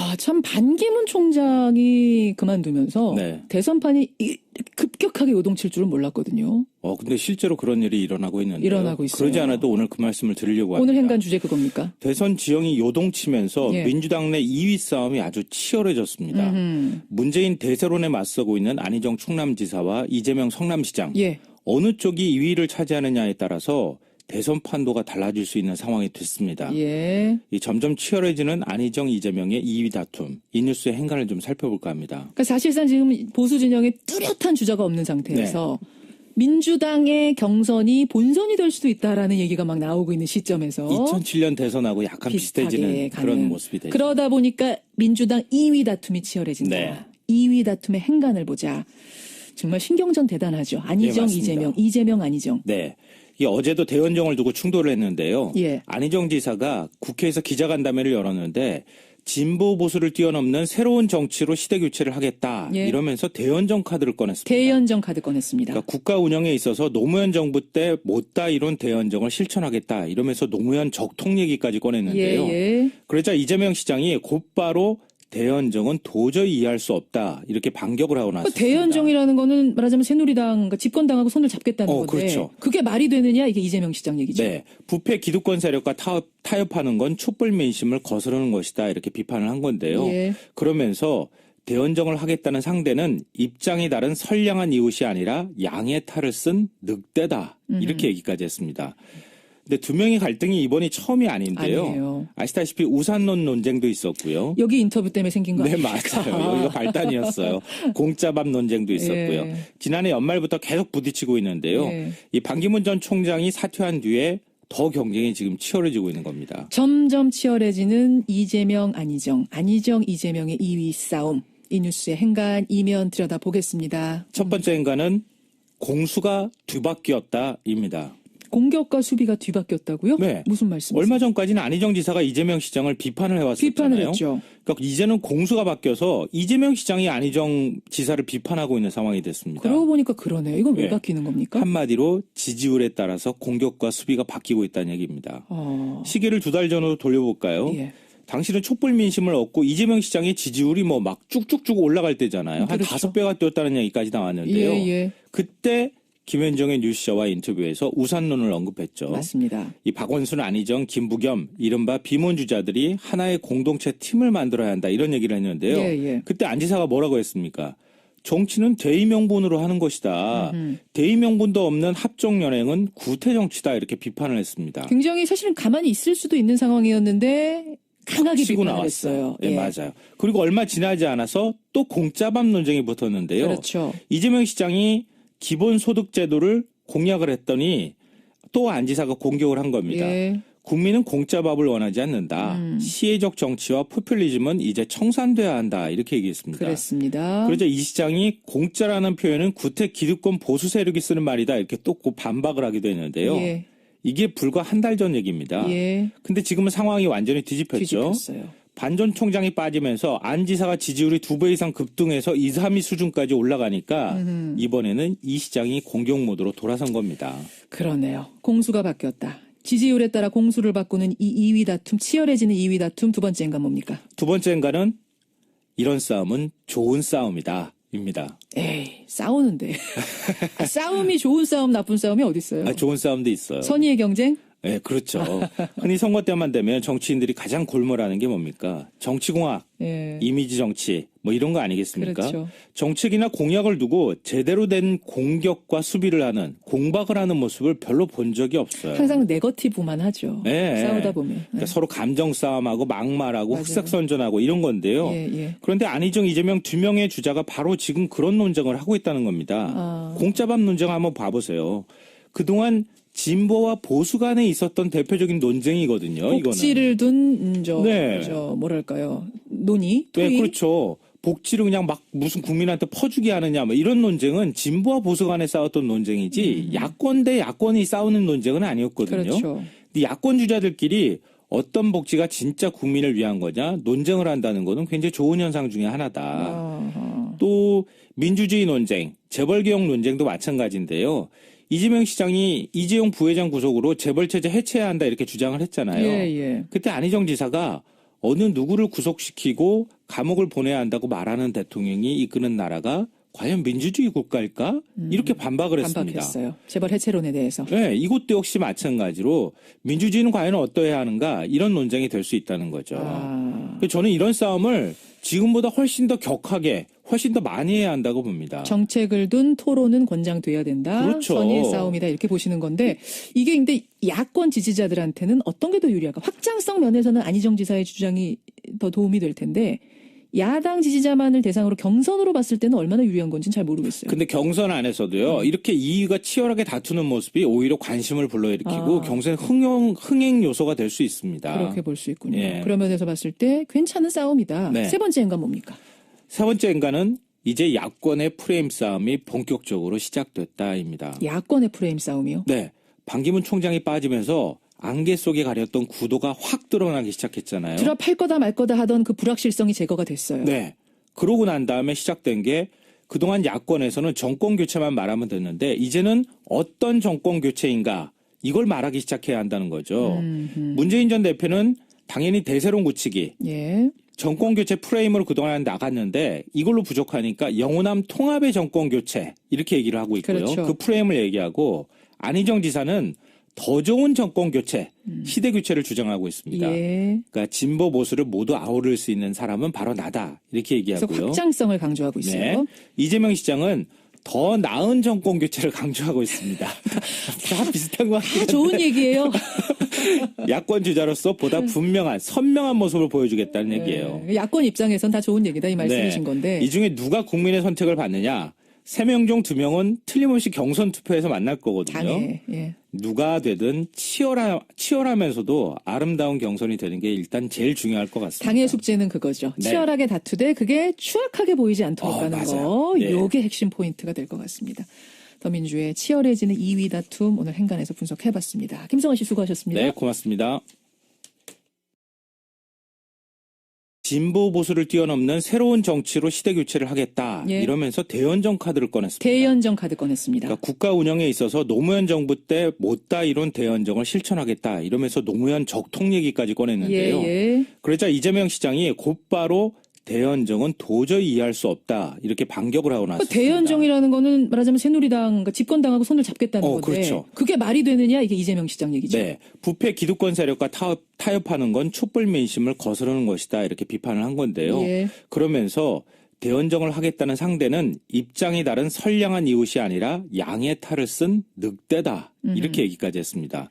아, 참 반기문 총장이 그만두면서 네. 대선판이 이- 급격하게 요동칠 줄은 몰랐거든요. 어, 근데 실제로 그런 일이 일어나고 있는데. 일어나고 있어요. 그러지 않아도 오늘 그 말씀을 드리려고 합니다. 오늘 행간 주제 그겁니까? 대선 지형이 요동치면서 예. 민주당 내 2위 싸움이 아주 치열해졌습니다. 음, 문재인 대세론에 맞서고 있는 안희정 충남지사와 이재명 성남시장. 예. 어느 쪽이 2위를 차지하느냐에 따라서 대선 판도가 달라질 수 있는 상황이 됐습니다. 예. 이 점점 치열해지는 안희정 이재명의 2위 다툼. 이 뉴스의 행간을 좀 살펴볼까 합니다. 그러니까 사실상 지금 보수 진영에 뚜렷한 주자가 없는 상태에서 네. 민주당의 경선이 본선이 될 수도 있다라는 얘기가 막 나오고 있는 시점에서 2007년 대선하고 약간 비슷해지는 그런. 모습이 되죠. 그러다 보니까 민주당 2위 다툼이 치열해진다. 네. 2위 다툼의 행간을 보자. 정말 신경전 대단하죠. 안희정, 예, 맞습니다. 이재명, 이재명, 안희정. 네. 이 어제도 대연정을 두고 충돌을 했는데요. 예. 안희정 지사가 국회에서 기자간담회를 열었는데 진보 보수를 뛰어넘는 새로운 정치로 시대 교체를 하겠다 예. 이러면서 대연정 카드를 꺼냈습니다. 대연정 카드 꺼냈습니다. 그러니까 국가 운영에 있어서 노무현 정부 때 못다 이룬 대연정을 실천하겠다 이러면서 노무현 적통 얘기까지 꺼냈는데요. 예, 예. 그러자 이재명 시장이 곧바로 대연정은 도저히 이해할 수 없다 이렇게 반격을 하고 그 나섰습니다. 대연정이라는 거는 말하자면 새누리당 그러니까 집권당하고 손을 잡겠다는 어, 건데 그렇죠. 그게 말이 되느냐 이게 이재명 시장 얘기죠. 네, 부패 기득권 세력과 타협, 타협하는 건 촛불 민심을 거스르는 것이다 이렇게 비판을 한 건데요. 예. 그러면서 대연정을 하겠다는 상대는 입장이 다른 선량한 이웃이 아니라 양의 탈을 쓴 늑대다 이렇게 얘기까지 했습니다. 근데 두 명의 갈등이 이번이 처음이 아닌데요. 아니에요. 아시다시피 우산론 논쟁도 있었고요. 여기 인터뷰 때문에 생긴 거 네? 맞아요. 여기가 발단이었어요. 공짜밥 논쟁도 있었고요. 예. 지난해 연말부터 계속 부딪히고 있는데요. 예. 이 반기문 전 총장이 사퇴한 뒤에 더 경쟁이 지금 치열해지고 있는 겁니다. 점점 치열해지는 이재명, 안희정, 안희정, 이재명의 2위 싸움. 이 뉴스의 행간 이면 들여다보겠습니다. 첫 번째 인간은 공수가 뒤바뀌었다입니다. 공격과 수비가 뒤바뀌었다고요? 네. 무슨 말씀이세요? 얼마 전까지는 안희정 지사가 이재명 시장을 비판을 해왔었잖아요. 비판을 했죠. 그러니까 이제는 공수가 바뀌어서 이재명 시장이 안희정 지사를 비판하고 있는 상황이 됐습니다. 그러고 보니까 그러네요. 이건 왜 네. 바뀌는 겁니까? 한마디로 지지율에 따라서 공격과 수비가 바뀌고 있다는 얘기입니다. 어, 시계를 두 달 전으로 돌려볼까요? 예. 당시는 촛불 민심을 얻고 이재명 시장의 지지율이 뭐 막 쭉쭉쭉 올라갈 때잖아요. 한 그렇죠. 다섯 배가 뛰었다는 얘기까지 나왔는데요. 예, 예. 그때 김현정의 뉴스쇼와 인터뷰에서 우산론을 언급했죠. 맞습니다. 이 박원순, 안희정, 김부겸 이른바 비문주자들이 하나의 공동체 팀을 만들어야 한다 이런 얘기를 했는데요. 예, 예. 그때 안 지사가 뭐라고 했습니까? 정치는 대의명분으로 하는 것이다. 음흠. 대의명분도 없는 합종연행은 구태정치다 이렇게 비판을 했습니다. 굉장히 사실은 가만히 있을 수도 있는 상황이었는데 강하게 치고 비판을 나왔어요. 했어요. 예, 맞아요. 그리고 얼마 지나지 않아서 또 공짜밥 논쟁이 붙었는데요. 그렇죠. 이재명 시장이 기본소득제도를 공약을 했더니 또 안지사가 공격을 한 겁니다. 예. 국민은 공짜 밥을 원하지 않는다. 음. 시혜적 정치와 포퓰리즘은 이제 청산돼야 한다. 이렇게 얘기했습니다. 그랬습니다. 그러자 이 시장이 공짜라는 표현은 구태 기득권 보수 세력이 쓰는 말이다. 이렇게 또 반박을 하기도 했는데요. 예. 이게 불과 한 달 전 얘기입니다. 예. 근데 지금은 상황이 완전히 뒤집혔죠. 뒤집혔어요. 반 전 총장이 빠지면서 안 지사가 지지율이 두 배 이상 급등해서 2, 3위 수준까지 올라가니까 음흠. 이번에는 이 시장이 공격 모드로 돌아선 겁니다. 그러네요. 공수가 바뀌었다. 지지율에 따라 공수를 바꾸는 이 2위 다툼, 치열해지는 2위 다툼 두 번째인가 뭡니까? 두 번째인가는 이런 싸움은 좋은 싸움이다. 입니다. 에이, 싸우는데. 아, 싸움이 좋은 싸움, 나쁜 싸움이 어디 있어요? 아, 좋은 싸움도 있어요. 선의의 경쟁? 네, 그렇죠. 흔히 선거 때만 되면 정치인들이 가장 골몰하는 게 뭡니까? 정치공학, 예. 이미지 정치, 뭐 이런 거 아니겠습니까? 그렇죠. 정책이나 공약을 두고 제대로 된 공격과 수비를 하는 공박을 하는 모습을 별로 본 적이 없어요. 항상 네거티브만 하죠. 예, 싸우다 예. 보면. 그러니까 서로 감정 싸움하고 막말하고 맞아요. 흑색 선전하고 이런 건데요. 예, 예. 그런데 안희정, 이재명 두 명의 주자가 바로 지금 그런 논쟁을 하고 있다는 겁니다. 아. 공짜밥 논쟁 한번 봐보세요. 그동안 진보와 보수 간에 있었던 대표적인 논쟁이거든요. 이거는. 복지를 둔, 음, 저, 네. 저, 뭐랄까요. 논의? 네, 토의? 그렇죠. 복지를 그냥 막 무슨 국민한테 퍼주게 하느냐, 뭐 이런 논쟁은 진보와 보수 간에 싸웠던 논쟁이지, 야권 대 야권이 싸우는 논쟁은 아니었거든요. 음. 그렇죠. 근데 야권 주자들끼리 어떤 복지가 진짜 국민을 위한 거냐, 논쟁을 한다는 거는 굉장히 좋은 현상 중에 하나다. 아하. 또 민주주의 논쟁, 재벌개혁 논쟁도 마찬가지인데요. 이재명 시장이 이재용 부회장 구속으로 재벌체제 해체해야 한다 이렇게 주장을 했잖아요. 예, 예. 그때 안희정 지사가 어느 누구를 구속시키고 감옥을 보내야 한다고 말하는 대통령이 이끄는 나라가 과연 민주주의 국가일까? 이렇게 반박을 했습니다. 반박했어요. 재벌 해체론에 대해서. 네, 이것도 역시 마찬가지로 민주주의는 과연 어떠해야 하는가 이런 논쟁이 될 수 있다는 거죠. 아, 저는 이런 싸움을 지금보다 훨씬 더 격하게, 훨씬 더 많이 해야 한다고 봅니다. 정책을 둔 토론은 권장돼야 된다. 그렇죠. 선의의 싸움이다 이렇게 보시는 건데 이게 근데 야권 지지자들한테는 어떤 게 더 유리할까? 확장성 면에서는 안희정 지사의 주장이 더 도움이 될 텐데 야당 지지자만을 대상으로 경선으로 봤을 때는 얼마나 유리한 건지는 잘 모르겠어요. 근데 경선 안에서도요, 이렇게 이의가 치열하게 다투는 모습이 오히려 관심을 불러일으키고 아. 경선의 흥행, 흥행 요소가 될 수 있습니다. 그렇게 볼 수 있군요. 예. 그런 면에서 봤을 때 괜찮은 싸움이다. 네. 세 번째 인간 뭡니까? 세 번째 인간은 이제 야권의 프레임 싸움이 본격적으로 시작됐다입니다. 야권의 프레임 싸움이요. 네. 반기문 총장이 빠지면서 안개 속에 가렸던 구도가 확 드러나기 시작했잖아요. 드랍할 거다 말 거다 하던 그 불확실성이 제거가 됐어요. 네. 그러고 난 다음에 시작된 게 그동안 야권에서는 정권 교체만 말하면 됐는데 이제는 어떤 정권 교체인가 이걸 말하기 시작해야 한다는 거죠. 음흠. 문재인 전 대표는 당연히 대세론 굳히기, 예. 정권 교체 프레임으로 그동안 나갔는데 이걸로 부족하니까 영호남 통합의 정권 교체 이렇게 얘기를 하고 있고요. 그렇죠. 그 프레임을 얘기하고 안희정 지사는 더 좋은 정권 교체, 시대 교체를 주장하고 있습니다. 음. 예. 그러니까 진보 보수를 모두 아우를 수 있는 사람은 바로 나다 이렇게 얘기하고요. 확장성을 강조하고 있어요. 네. 이재명 시장은 더 나은 정권 교체를 강조하고 있습니다. 다 비슷한 것다 같아요. 좋은 얘기예요. 야권 주자로서 보다 분명한 선명한 모습을 보여주겠다는 얘기예요. 네. 야권 입장에선 다 좋은 얘기다 이 말씀이신 건데. 이 중에 누가 국민의 선택을 받느냐? 세 명 중 두 명은 틀림없이 경선 투표에서 만날 거거든요. 당해. 예. 누가 되든 치열하, 치열하면서도 아름다운 경선이 되는 게 일단 제일 중요할 것 같습니다. 당의 숙제는 그거죠. 네. 치열하게 다투되 그게 추악하게 보이지 않도록 어, 하는. 거. 네. 요게 핵심 포인트가 될 것 같습니다. 더민주의 치열해지는 2위 다툼 오늘 행간에서 분석해봤습니다. 김성환 씨 수고하셨습니다. 네, 고맙습니다. 진보 보수를 뛰어넘는 새로운 정치로 시대 교체를 하겠다. 예. 이러면서 대연정 카드를 꺼냈습니다. 대연정 카드 꺼냈습니다. 그러니까 국가 운영에 있어서 노무현 정부 때 못다 이룬 대연정을 실천하겠다. 이러면서 노무현 적통 얘기까지 꺼냈는데요. 예, 예. 그러자 이재명 시장이 곧바로 대연정은 도저히 이해할 수 없다. 이렇게 반격을 하고 그러니까 나섰습니다. 대연정이라는 거는 말하자면 새누리당 그러니까 집권당하고 손을 잡겠다는 어, 건데 그렇죠. 게 말이 되느냐 이게 이재명 시장 얘기죠. 네. 부패 기득권 세력과 타협, 타협하는 건 촛불 민심을 거스르는 것이다. 이렇게 비판을 한 건데요. 예. 그러면서 대연정을 하겠다는 상대는 입장이 다른 선량한 이웃이 아니라 양의 탈을 쓴 늑대다. 음. 이렇게 얘기까지 했습니다.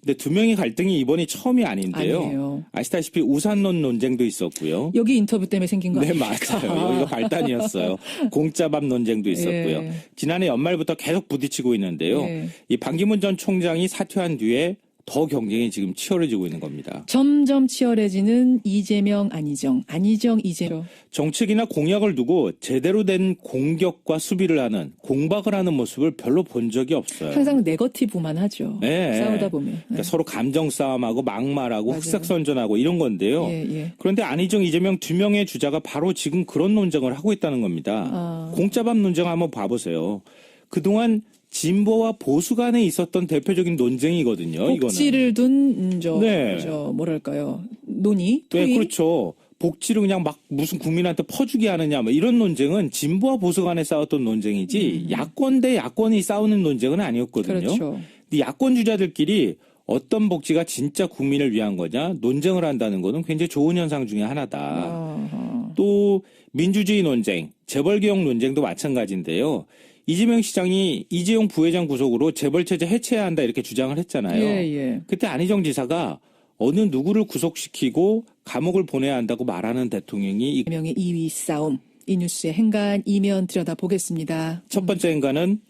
근데 두 명의 갈등이 이번이 처음이 아닌데요. 아니에요. 아시다시피 우산론 논쟁도 있었고요. 여기 인터뷰 때문에 생긴 거 네, 아닙니까? 맞아요. 여기가 발단이었어요. 공짜밥 논쟁도 있었고요. 예. 지난해 연말부터 계속 부딪히고 있는데요. 예. 이 반기문 전 총장이 사퇴한 뒤에 더 경쟁이 지금 치열해지고 있는 겁니다. 점점 치열해지는 이재명 안희정, 안희정 이재명. 정책이나 공약을 두고 제대로 된 공격과 수비를 하는 공박을 하는 모습을 별로 본 적이 없어요. 항상 네거티브만 하죠. 네. 싸우다 보면. 네. 그러니까 서로 감정 싸움하고 막말하고 맞아요. 흑색 선전하고 이런 건데요. 예, 예. 그런데 안희정, 이재명 두 명의 주자가 바로 지금 그런 논쟁을 하고 있다는 겁니다. 아. 공짜밥 논쟁 한번 봐보세요. 그동안 진보와 보수 간에 있었던 대표적인 논쟁이거든요. 복지를 둔, 음, 저, 네. 저, 뭐랄까요. 논의? 네, 토의? 그렇죠. 복지를 그냥 막 무슨 국민한테 퍼주게 하느냐, 뭐 이런 논쟁은 진보와 보수 간에 싸웠던 논쟁이지 야권 대 야권이 싸우는 논쟁은 아니었거든요. 음. 그렇죠. 근데 야권 주자들끼리 어떤 복지가 진짜 국민을 위한 거냐 논쟁을 한다는 거는 굉장히 좋은 현상 중에 하나다. 아하. 또 민주주의 논쟁, 재벌개혁 논쟁도 마찬가지인데요. 이재명 시장이 이재용 부회장 구속으로 재벌 체제 해체해야 한다 이렇게 주장을 했잖아요. 예, 예. 그때 안희정 지사가 어느 누구를 구속시키고 감옥을 보내야 한다고 말하는 대통령이 이 이재명의 2위 싸움. 이 뉴스의 행간 이면 들여다보겠습니다. 첫 번째 인간은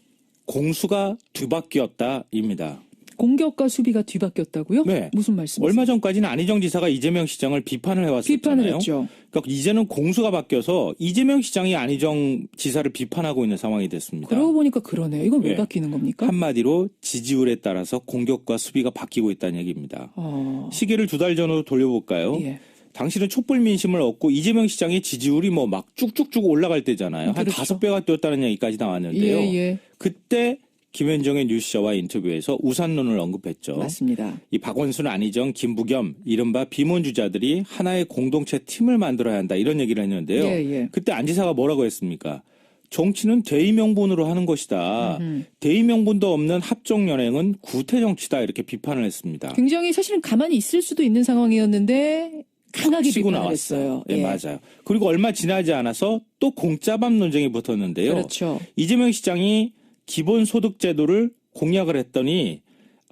공수가 뒤바뀌었다입니다. 공격과 수비가 뒤바뀌었다고요? 네. 무슨 말씀이세요? 얼마 전까지는 안희정 지사가 이재명 시장을 비판을 해왔었잖아요. 비판을 했죠. 그러니까 이제는 공수가 바뀌어서 이재명 시장이 안희정 지사를 비판하고 있는 상황이 됐습니다. 그러고 보니까 그러네요. 이건 왜 예. 바뀌는 겁니까? 한마디로 지지율에 따라서 공격과 수비가 바뀌고 있다는 얘기입니다. 어, 시계를 두 달 전으로 돌려볼까요? 예. 당시는 촛불 민심을 얻고 이재명 시장의 지지율이 뭐 막 쭉쭉쭉 올라갈 때잖아요. 한 그렇죠. 다섯 배가 뛰었다는 얘기까지 나왔는데요. 예, 예. 그때 김현정의 뉴스쇼와 인터뷰에서 우산론을 언급했죠. 맞습니다. 이 박원순, 안희정, 김부겸 이른바 비문주자들이 하나의 공동체 팀을 만들어야 한다 이런 얘기를 했는데요. 예, 예. 그때 안 지사가 뭐라고 했습니까? 정치는 대의명분으로 하는 것이다. 대의명분도 없는 합종연행은 구태정치다 이렇게 비판을 했습니다. 굉장히 사실은 가만히 있을 수도 있는 상황이었는데 강하게 치고 나왔어요. 예, 맞아요. 그리고 얼마 지나지 않아서 또 공짜밥 논쟁이 붙었는데요. 그렇죠. 이재명 시장이 기본소득제도를 공약을 했더니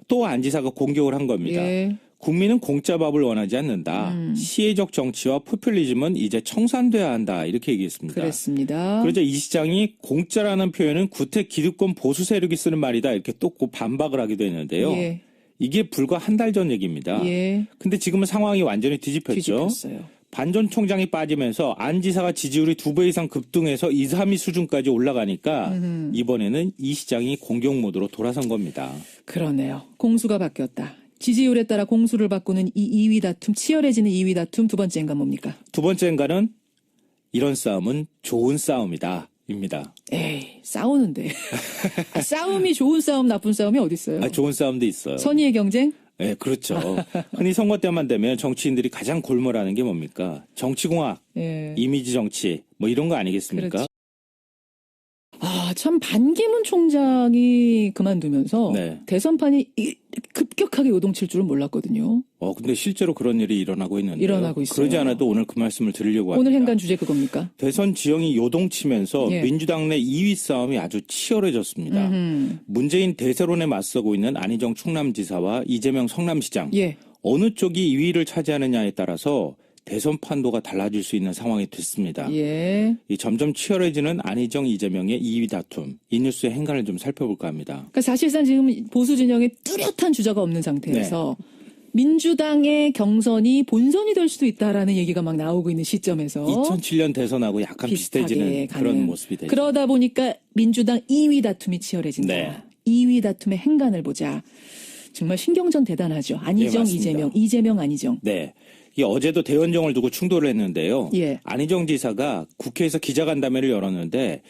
또 안 지사가 공격을 한 겁니다. 예. 국민은 공짜 밥을 원하지 않는다. 음. 시혜적 정치와 포퓰리즘은 이제 청산돼야 한다. 이렇게 얘기했습니다. 그랬습니다. 그러자 이 시장이 공짜라는 표현은 구태 기득권 보수 세력이 쓰는 말이다. 이렇게 또 반박을 하기도 했는데요. 예. 이게 불과 한 달 전 얘기입니다. 예. 근데 지금은 상황이 완전히 뒤집혔죠. 뒤집혔어요. 반 전 총장이 빠지면서 안 지사가 지지율이 두 배 이상 급등해서 2, 3위 수준까지 올라가니까 이번에는 이 시장이 공격 모드로 돌아선 겁니다. 그러네요. 공수가 바뀌었다. 지지율에 따라 공수를 바꾸는 이 2위 다툼, 치열해지는 2위 다툼 두 번째인가 뭡니까? 두 번째인가는 이런 싸움은 좋은 싸움이다. 입니다. 에이, 싸우는데. 아, 싸움이 좋은 싸움, 나쁜 싸움이 어딨어요? 아, 좋은 싸움도 있어요. 선의의 경쟁? 네, 그렇죠. 흔히 선거 때만 되면 정치인들이 가장 골몰하는 게 뭡니까? 정치공학, 예. 이미지 정치, 뭐 이런 거 아니겠습니까? 참, 반기문 총장이 그만두면서 네. 대선판이 이- 급격하게 요동칠 줄은 몰랐거든요. 어, 근데 실제로 그런 일이 일어나고 있는데. 일어나고 있어요. 그러지 않아도 오늘 그 말씀을 드리려고 합니다. 오늘 행간 주제 그겁니까? 대선 지형이 요동치면서 예. 민주당 내 2위 싸움이 아주 치열해졌습니다. 음, 문재인 대세론에 맞서고 있는 안희정 충남지사와 이재명 성남시장. 예. 어느 쪽이 2위를 차지하느냐에 따라서 대선 판도가 달라질 수 있는 상황이 됐습니다. 예. 이 점점 치열해지는 안희정 이재명의 2위 다툼. 이 뉴스의 행간을 좀 살펴볼까 합니다. 그러니까 사실상 지금 보수 진영에 뚜렷한 주자가 없는 상태에서 네. 민주당의 경선이 본선이 될 수도 있다라는 얘기가 막 나오고 있는 시점에서 2007년 대선하고 약간 비슷해지는. 그런 모습이 되죠. 그러다 보니까 민주당 2위 다툼이 치열해진다. 네. 2위 다툼의 행간을 보자. 정말 신경전 대단하죠. 안희정, 네. 이재명, 이재명, 안희정. 네. 이 어제도 대원정을 두고 충돌을 했는데요. 예. 안희정 지사가 국회에서 기자간담회를 열었는데